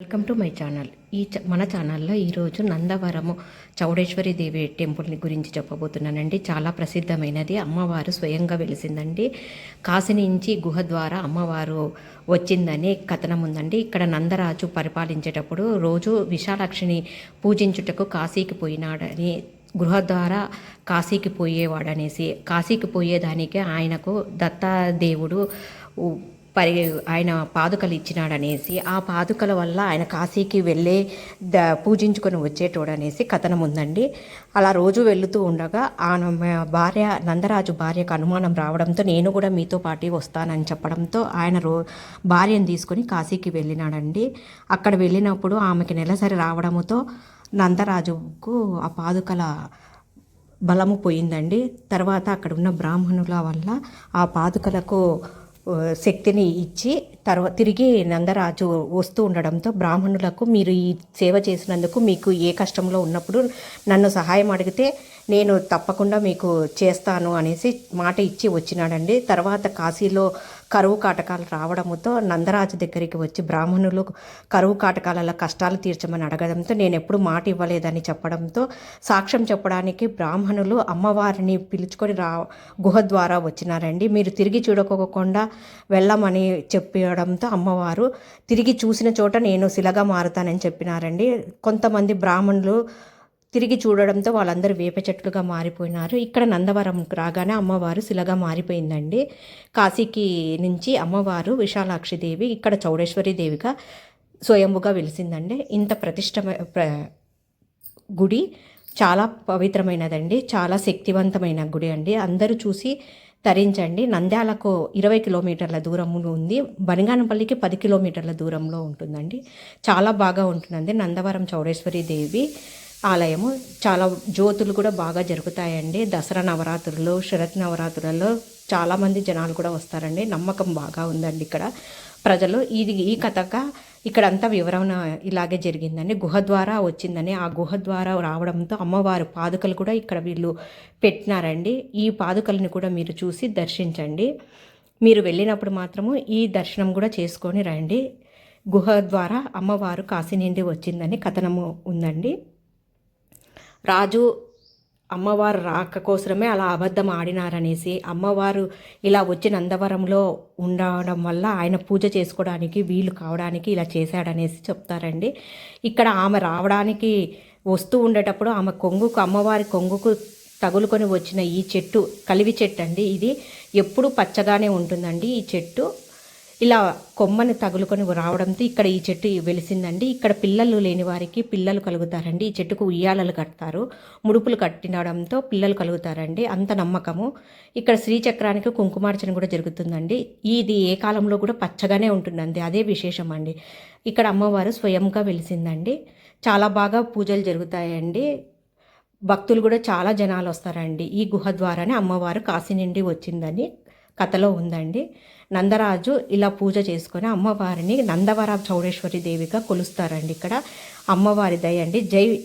Welcome to my channel. ఈ మన ఛానల్లో ఈరోజు నందవరము చౌడేశ్వరి దేవి టెంపుల్ని గురించి చెప్పబోతున్నానండి. చాలా ప్రసిద్ధమైనది. అమ్మవారు స్వయంగా వెలిసిందండి. కాశీ నుంచి గుహ ద్వారా అమ్మవారు వచ్చిందని కథనం ఉందండి. ఇక్కడ నందరాజు పరిపాలించేటప్పుడు రోజు విశాలాక్షిని పూజించుటకు కాశీకి పోయినాడని గృహ ద్వారా కాశీకి పోయేవాడనేసి కాశీకి పోయేదానికి ఆయనకు దత్తాదేవుడు పరి ఆయన పాదుకలు ఇచ్చినాడనేసి ఆ పాదుకల వల్ల ఆయన కాశీకి వెళ్ళే ద పూజించుకొని వచ్చేటోడనేసి కథనం ఉందండి. అలా రోజు వెళుతూ ఉండగా ఆమె భార్య నందరాజు భార్యకు అనుమానం రావడంతో నేను కూడా మీతో పాటు వస్తానని చెప్పడంతో ఆయన రో భార్యను తీసుకొని కాశీకి వెళ్ళినాడండి. అక్కడ వెళ్ళినప్పుడు ఆమెకి నెలసరి రావడంతో నందరాజుకు ఆ పాదుకల బలము పోయిందండి. తర్వాత అక్కడ ఉన్న బ్రాహ్మణుల వల్ల ఆ పాదుకలకు శక్తిని ఇచ్చి తర్వాత తిరిగి నందరాజు వస్తూ ఉండడంతో బ్రాహ్మణులకు మీరు ఈ సేవ చేసినందుకు మీకు ఏ కష్టంలో ఉన్నప్పుడు నన్ను సహాయం అడిగితే నేను తప్పకుండా మీకు చేస్తాను అనేసి మాట ఇచ్చి వచ్చినాడండి. తర్వాత కాశీలో కరువు కాటకాలు రావడంతో నందరాజు దగ్గరికి వచ్చి బ్రాహ్మణులు కరువు కాటకాల కష్టాలు తీర్చమని అడగడంతో నేను ఎప్పుడు మాట ఇవ్వలేదని చెప్పడంతో సాక్ష్యం చెప్పడానికి బ్రాహ్మణులు అమ్మవారిని పిలుచుకొని రా గుహ ద్వారా వచ్చినారండి. మీరు తిరిగి చూడకోకుండా వెళ్ళమని చెప్పడంతో అమ్మవారు తిరిగి చూసిన చోట నేను శిలగా మారుతానని చెప్పినారండి. కొంతమంది బ్రాహ్మణులు తిరిగి చూడడంతో వాళ్ళందరూ వేప చెట్లుగా మారిపోయినారు. ఇక్కడ నందవరం రాగానే అమ్మవారు శిలగా మారిపోయిందండి. కాశీకి నుంచి అమ్మవారు విశాలాక్షి దేవి ఇక్కడ చౌడేశ్వరి దేవిగా స్వయంభుగా వెలిసిందండి. ఇంత ప్రతిష్ట ప్ర గుడి చాలా పవిత్రమైనదండి. చాలా శక్తివంతమైన గుడి అండి. అందరూ చూసి తరించండి. నంద్యాలకు ఇరవై కిలోమీటర్ల దూరంలో ఉంది. బనిగానపల్లికి పది కిలోమీటర్ల దూరంలో ఉంటుందండి. చాలా బాగా ఉంటుందండి. నందవరం చౌడేశ్వరి దేవి. ఆలయము. చాలా జ్యోతులు కూడా బాగా జరుగుతాయండి. దసరా నవరాత్రులు శరత్ నవరాత్రులలో చాలామంది జనాలు కూడా వస్తారండి. నమ్మకం బాగా ఉందండి ఇక్కడ. ప్రజలు ఇది ఈ కథక ఇక్కడంతా వివరణ ఇలాగే జరిగిందండి. గుహ ద్వారా వచ్చిందని ఆ గుహ ద్వారా రావడంతో అమ్మవారి పాదుకలు కూడా ఇక్కడ వీళ్ళు పెట్టినారండి. ఈ పాదుకలను కూడా మీరు చూసి దర్శించండి. మీరు వెళ్ళినప్పుడు మాత్రము ఈ దర్శనం కూడా చేసుకొని రండి. గుహ ద్వారా అమ్మవారు కాశీ నుండి వచ్చిందని కథనము ఉందండి. రాజు అమ్మవారు రాక కోసమే అలా అబద్ధం ఆడినారనేసి అమ్మవారు ఇలా వచ్చి నందవరంలో ఉండడం వల్ల ఆయన పూజ చేసుకోవడానికి వీలు కావడానికి ఇలా చేశాడనేసి చెప్తారండి. ఇక్కడ ఆమె రావడానికి వస్తూ ఉండేటప్పుడు ఆమె కొంగుకు అమ్మవారి కొంగుకు తగులుకొని వచ్చిన ఈ చెట్టు కలివి చెట్టు అండి ఇది. ఎప్పుడు పచ్చగానే ఉంటుందండి ఈ చెట్టు. ఇలా కొమ్మని తగులుకొని రావడంతో ఇక్కడ ఈ చెట్టు వెలిసిందండి. ఇక్కడ పిల్లలు లేని వారికి పిల్లలు కలుగుతారండి. ఈ చెట్టుకు ఉయ్యాలలు కడతారు. ముడుపులు కట్టినడంతో పిల్లలు కలుగుతారండి. అంత నమ్మకము. ఇక్కడ శ్రీచక్రానికి కుంకుమార్చన కూడా జరుగుతుందండి. ఇది ఏ కాలంలో కూడా పచ్చగానే ఉంటుందండి. అదే విశేషం అండి ఇక్కడ అమ్మవారు స్వయంగా వెలిసిందండి. చాలా బాగా పూజలు జరుగుతాయండి. భక్తులు కూడా చాలా జనాలు వస్తారండి. ఈ గుహ ద్వారానే అమ్మవారు కాశీ నుండి వచ్చిందని. కథలో ఉందండి. నందరాజు ఇలా పూజ చేసుకొని అమ్మవారిని నందవర చౌడేశ్వరి దేవిగా కొలుస్తారండి ఇక్కడ. అమ్మవారి దయ అండి. జై